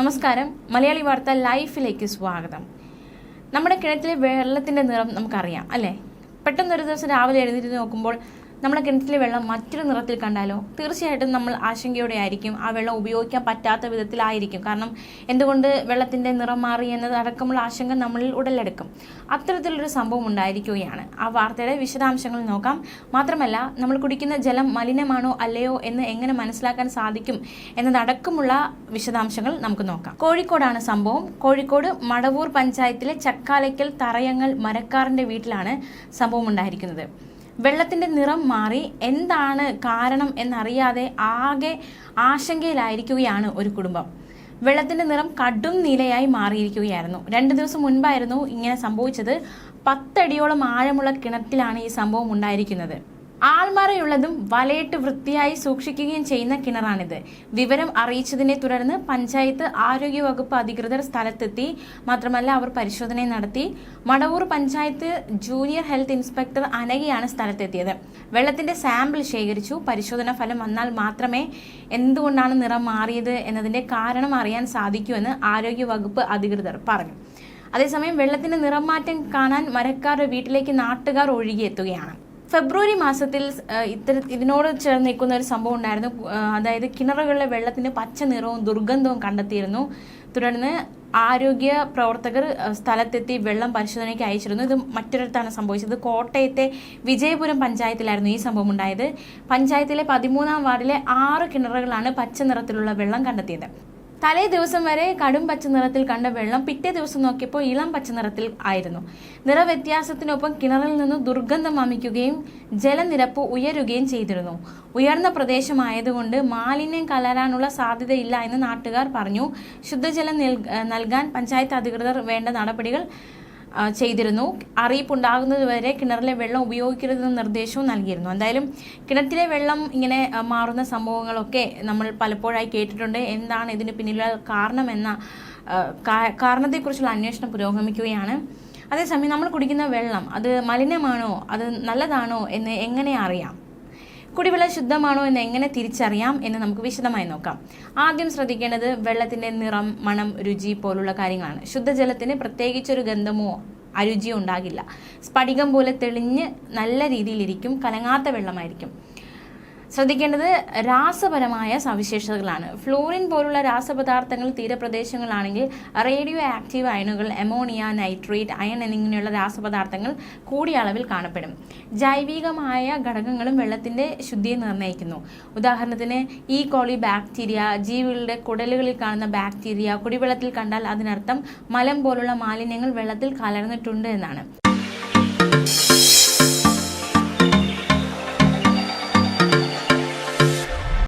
നമസ്കാരം. മലയാളി വാർത്ത ലൈഫിലേക്ക് സ്വാഗതം. നമ്മുടെ കിണറ്റിലെ വെള്ളത്തിന്റെ നിറം നമുക്കറിയാം അല്ലേ? പെട്ടെന്നൊരു ദിവസം രാവിലെ എഴുന്നേറ്റ് നോക്കുമ്പോൾ നമ്മുടെ കിണറ്റിലെ വെള്ളം മറ്റൊരു നിറത്തിൽ കണ്ടാലോ? തീർച്ചയായിട്ടും നമ്മൾ ആശങ്കയോടെ ആയിരിക്കും. ആ വെള്ളം ഉപയോഗിക്കാൻ പറ്റാത്ത വിധത്തിലായിരിക്കും. കാരണം എന്തുകൊണ്ട് വെള്ളത്തിന്റെ നിറം മാറി എന്നത് അടക്കമുള്ള ആശങ്ക നമ്മളിൽ ഉടലെടുക്കും. അത്തരത്തിലൊരു സംഭവം ഉണ്ടായിരിക്കുകയാണ്. ആ വാർത്തയുടെ വിശദാംശങ്ങൾ നോക്കാം. മാത്രമല്ല നമ്മൾ കുടിക്കുന്ന ജലം മലിനമാണോ അല്ലയോ എന്ന് എങ്ങനെ മനസ്സിലാക്കാൻ സാധിക്കും എന്നതടക്കമുള്ള വിശദാംശങ്ങൾ നമുക്ക് നോക്കാം. കോഴിക്കോടാണ് സംഭവം. കോഴിക്കോട് മടവൂർ പഞ്ചായത്തിലെ ചക്കാലയ്ക്കൽ തറയങ്ങൾ മരക്കാറിന്റെ വീട്ടിലാണ് സംഭവം ഉണ്ടായിരിക്കുന്നത്. വെള്ളത്തിന്റെ നിറം മാറി എന്താണ് കാരണം എന്നറിയാതെ ആകെ ആശങ്കയിലായിരിക്കുകയാണ് ഒരു കുടുംബം. വെള്ളത്തിന്റെ നിറം കടും നിലയായി മാറിയിരിക്കുകയായിരുന്നു. രണ്ട് ദിവസം മുൻപായിരുന്നു ഇങ്ങനെ സംഭവിച്ചത്. പത്തടിയോളം ആഴമുള്ള കിണറ്റിലാണ് ഈ സംഭവം ഉണ്ടായിരിക്കുന്നത്. ആൾമറയുള്ളതും വലയിട്ട് വൃത്തിയായി സൂക്ഷിക്കുകയും ചെയ്യുന്ന കിണറാണിത്. വിവരം അറിയിച്ചതിനെ തുടർന്ന് പഞ്ചായത്ത് ആരോഗ്യ വകുപ്പ് അധികൃതർ സ്ഥലത്തെത്തി. മാത്രമല്ല അവർ പരിശോധന നടത്തി. Madavoor panchayat junior health inspector അനകയാണ് സ്ഥലത്തെത്തിയത്. വെള്ളത്തിന്റെ സാമ്പിൾ ശേഖരിച്ചു. പരിശോധന ഫലം വന്നാൽ മാത്രമേ എന്തുകൊണ്ടാണ് നിറം മാറിയത് എന്നതിന്റെ കാരണം അറിയാൻ സാധിക്കുമെന്ന് എന്ന് ആരോഗ്യവകുപ്പ് അധികൃതർ പറഞ്ഞു. അതേസമയം വെള്ളത്തിന്റെ നിറം മാറ്റം കാണാൻ മരക്കാരുടെ വീട്ടിലേക്ക് നാട്ടുകാർ ഒഴുകിയെത്തുകയാണ്. ഫെബ്രുവരി മാസത്തിൽ ഇത്തര ഇതിനോട് ചേർന്ന് നിൽക്കുന്ന ഒരു സംഭവം ഉണ്ടായിരുന്നു. അതായത് കിണറുകളിലെ വെള്ളത്തിന് പച്ച നിറവും ദുർഗന്ധവും കണ്ടെത്തിയിരുന്നു. തുടർന്ന് ആരോഗ്യ പ്രവർത്തകർ സ്ഥലത്തെത്തി വെള്ളം പരിശോധനയ്ക്ക് അയച്ചിരുന്നു. ഇത് മറ്റൊരിടത്താണ് സംഭവിച്ചത്. കോട്ടയത്തെ വിജയപുരം പഞ്ചായത്തിലായിരുന്നു ഈ സംഭവം ഉണ്ടായത്. പഞ്ചായത്തിലെ പതിമൂന്നാം വാർഡിലെ ആറ് കിണറുകളാണ് പച്ച നിറത്തിലുള്ള വെള്ളം കണ്ടെത്തിയത്. തലേ ദിവസം വരെ കടും പച്ച നിറത്തിൽ കണ്ട വെള്ളം പിറ്റേ ദിവസം നോക്കിയപ്പോൾ ഇളം പച്ച നിറത്തിൽ ആയിരുന്നു. നിറവ്യത്യാസത്തിനൊപ്പം കിണറിൽ നിന്ന് ദുർഗന്ധം വമിക്കുകയും ജലനിരപ്പ് ഉയരുകയും ചെയ്തിരുന്നു. ഉയർന്ന പ്രദേശമായതുകൊണ്ട് മാലിന്യം കലരാനുള്ള സാധ്യതയില്ല എന്ന് നാട്ടുകാർ പറഞ്ഞു. ശുദ്ധജലം നൽകാൻ പഞ്ചായത്ത് അധികൃതർ വേണ്ട നടപടികൾ ചെയ്തിരുന്നു. അറിയിപ്പുണ്ടാകുന്നതുവരെ കിണറിലെ വെള്ളം ഉപയോഗിക്കരുതെന്ന നിർദ്ദേശവും നൽകിയിരുന്നു. എന്തായാലും കിണറ്റിലെ വെള്ളം ഇങ്ങനെ മാറുന്ന സംഭവങ്ങളൊക്കെ നമ്മൾ പലപ്പോഴായി കേട്ടിട്ടുണ്ട്. എന്താണ് ഇതിന് പിന്നിലുള്ള കാരണമെന്ന കാരണത്തെക്കുറിച്ചുള്ള അന്വേഷണം പുരോഗമിക്കുകയാണ്. അതേസമയം നമ്മൾ കുടിക്കുന്ന വെള്ളം അത് മലിനമാണോ? അത് നല്ലതാണോ? എന്ന് എങ്ങനെ അറിയാം? കുടിവെള്ളം ശുദ്ധമാണോ എന്ന് എങ്ങനെ തിരിച്ചറിയാം എന്ന് നമുക്ക് വിശദമായി നോക്കാം. ആദ്യം ശ്രദ്ധിക്കേണ്ടത് വെള്ളത്തിന്റെ നിറം മണം രുചി പോലുള്ള കാര്യങ്ങളാണ്. ശുദ്ധജലത്തിന് പ്രത്യേകിച്ചൊരു ഗന്ധമോ അരുചിയോ ഉണ്ടാകില്ല. സ്ഫടികം പോലെ തെളിഞ്ഞ് നല്ല രീതിയിലിരിക്കും കലങ്ങാത്ത വെള്ളമായിരിക്കും. ശ്രദ്ധിക്കേണ്ടത് രാസപരമായ സവിശേഷതകളാണ്. ഫ്ലൂറിൻ പോലുള്ള രാസപദാർത്ഥങ്ങൾ തീരപ്രദേശങ്ങളാണെങ്കിൽ റേഡിയോ ആക്റ്റീവ് അയണുകൾ അമോണിയ നൈട്രേറ്റ് അയൺ എന്നിങ്ങനെയുള്ള രാസപദാർത്ഥങ്ങൾ കൂടിയ അളവിൽ കാണപ്പെടും. ജൈവികമായ ഘടകങ്ങളും വെള്ളത്തിന്റെ ശുദ്ധിയെ നിർണയിക്കുന്നു. ഉദാഹരണത്തിന് ഈ കോളി ബാക്ടീരിയ ജീവികളുടെ കുടലുകളിൽ കാണുന്ന ബാക്ടീരിയ കുടിവെള്ളത്തിൽ കണ്ടാൽ അതിനർത്ഥം മലം പോലുള്ള മാലിന്യങ്ങൾ വെള്ളത്തിൽ കലർന്നിട്ടുണ്ട് എന്നാണ്.